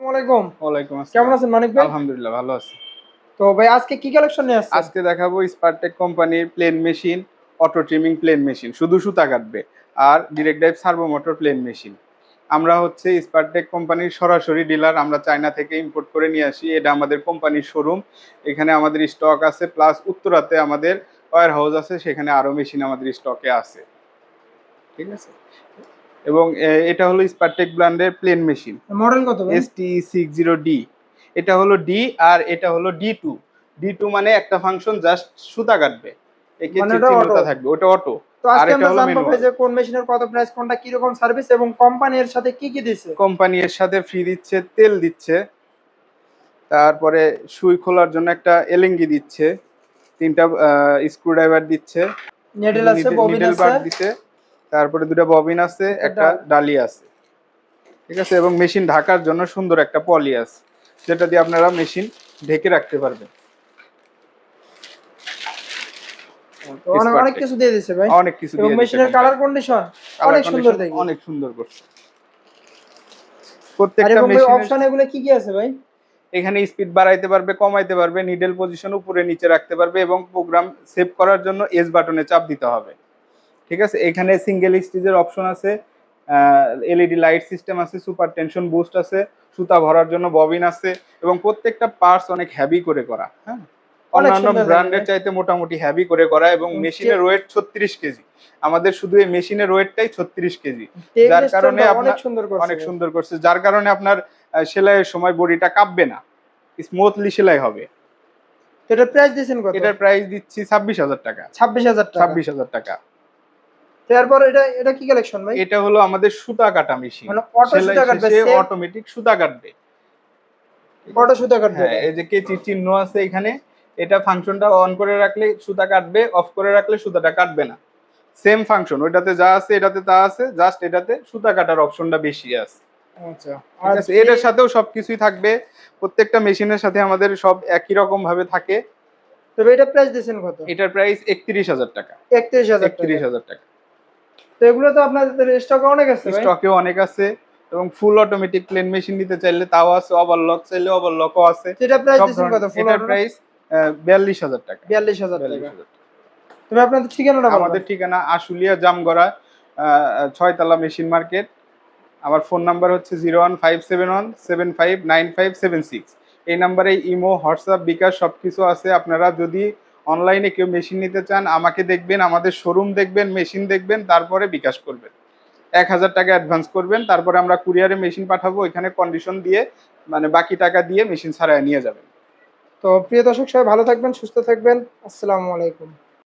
আসসালামাইকুম ওয়ালাইকুম কেমন আছেন মানিক ভাই? আলহামদুলিল্লাহ ভালো আছি। তো ভাই আজকে কি কালেকশন নিয়ে আসছেন? আজকে দেখাবো স্পারটেক কোম্পানির plain machine auto trimming plain machine শুধু সুতা কাটবে। আর direct drive servo motor plain machine আমরা হচ্ছে স্পারটেক কোম্পানির সরাসরি ডিলার আমরা চায়না থেকে ইম্পোর্ট করে নিয়ে আসি। এটা আমাদের কোম্পানির শোরুম এখানে আমাদের স্টক আছে প্লাস উত্তরাতে আমাদের ওয়ার হাউস আছে সেখানে আরও মেশিন আমাদের স্টকে আছে। ঠিক আছে? এবং এটা হলো স্পারটেক ব্র্যান্ডের প্লেন মেশিন মডেল কত ভাই? S T six zero D এটা হলো ডি আর এটা হলো ডি টু ডি টু মানে একটা ফাংশন জাস্ট সুতা কাটবে। মানে চিহ্নটা থাকবে ওটা অটো তো আজকে আমরা জানব যে কোন মেশিনের কত প্রাইস কোনটা কি রকম সার্ভিস এবং কোম্পানির সাথে কি কি দিছে কোম্পানি এর সাথে ফ্রি দিচ্ছে তেল দিচ্ছে। তারপরে সুই খোলার জন্য একটা এলেঙ্গি দিচ্ছে। তিনটা স্ক্রু ড্রাইভার দিচ্ছে। নেডেল আছে ববিন আছে। দিচ্ছে। তারপরে দুটো ববিন আছে একটা ডালি আছে। ঠিক আছে? এবং মেশিন ঢাকার জন্য সুন্দর একটা পলি আছে যেটা দিয়ে আপনারা মেশিন ঢেকে রাখতে পারবেন। অনেক অনেক কিছু দিয়ে দিছে ভাই। অনেক কিছু দিয়ে মেশিনের কালার কন্ডিশন অনেক সুন্দর দেখি। অনেক সুন্দর করছে। প্রত্যেকটা এবং মেশিনের অপশন এগুলো কি কি আছে ভাই? এখানে স্পিড বাড়াইতে পারবে কমাইতে পারবে নিডেল পজিশন উপরে নিচে রাখতে পারবে এবং প্রোগ্রাম সেভ করার জন্য এস বাটনে চাপ দিতে হবে। ঠিক আছে? এখানে সিঙ্গেল স্টিজের অপশন আছে এলইডি লাইট সিস্টেম আছে সুপার টেনশন বুস্ট আছে সুতা ভরার জন্য ববিন আছে এবং প্রত্যেকটা পার্টস অনেক হেভি করে করা হ্যাঁ? অনেক অন্যান্য ব্র্যান্ডের চাইতে মোটামুটি হেভি করে করা এবং মেশিনের ওয়েট ছত্রিশ কেজি। আমাদের শুধু এই মেশিনের ওয়েটটাই ছত্রিশ কেজি। যার কারণে অনেক সুন্দর করছে। অনেক সুন্দর করছে যার কারণে আপনার সেলাইয়ের সময় বডিটা কাঁপবে না। স্মুথলি সেলাই হবে। তো এটা প্রাইস দিয়েছেন কত? এটার প্রাইস দিচ্ছি ছাব্বিশ হাজার টাকা। ছাব্বিশ হাজার ছাব্বিশ হাজার টাকা। তারপর এটা এটা কি কালেকশন ভাই? এটা হলো আমাদের সুতা কাটা মেশিন মানে auto সুতা কাটবে, same- অটোমেটিক সুতা কাটবে। কত সুতা কাটবে। হ্যাঁ এই যে কেচি চিহ্ন আছে এখানে এটা ফাংশনটা অন করে রাখলে সুতা কাটবে অফ করে রাখলে সুতাটা কাটবে না। সেম ফাংশন ওইটাতে যা আছে এটাতে তা আছে জাস্ট এটাতে সুতা কাটার অপশনটা বেশি আছে। আচ্ছা এটার সাথেও সবকিছুই থাকবে। প্রত্যেকটা মেশিনের সাথে আমাদের সব একই রকম ভাবে থাকে। তবে এটা প্রাইস দিয়েছেন কত? এটার প্রাইস একত্রিশ হাজার টাকা। একত্রিশ হাজার টাকা। একত্রিশ হাজার টাকা। তো এগুলো তো আপনাদের স্টকে অনেক আছে ভাই। স্টকেও অনেক আছে এবং ফুল অটোমেটিক প্লেন মেশিন নিতে চাইলে তাও আছে ওভারলক চাইলে ওভারলকও আছে। যেটা প্রাইস কত? ফুল প্রাইস বিয়াল্লিশ হাজার টাকা। বিয়াল্লিশ হাজার বিয়াল্লিশ টাকা। তবে আপনাদের ঠিকানাটা আমাদের ঠিকানা আশুলিয়া জামগড়া ছয়তলা মেশিন মার্কেট আমার ফোন নাম্বার হচ্ছে zero one five seven one seven five nine five seven six এই নাম্বারে ইমো হোয়াটসঅ্যাপ বিকাশ সব কিছু আছে। আপনারা যদি অনলাইনে কেউ মেশিন নিতে চান, আমাকে দেখবেন, আমাদের শোরুম দেখবেন মেশিন দেখবেন, তারপরে বিকাশ করবেন। এক হাজার টাকা অ্যাডভান্স করবেন, তারপরে আমরা কুরিয়ারে মেশিন পাঠাবো এখানে কন্ডিশন দিয়ে মানে বাকি টাকা দিয়ে মেশিন ছাড়াই নিয়ে যাবেন। তো প্রিয় দর্শক সবাই ভালো থাকবেন, সুস্থ থাকবেন। আসসালামু আলাইকুম।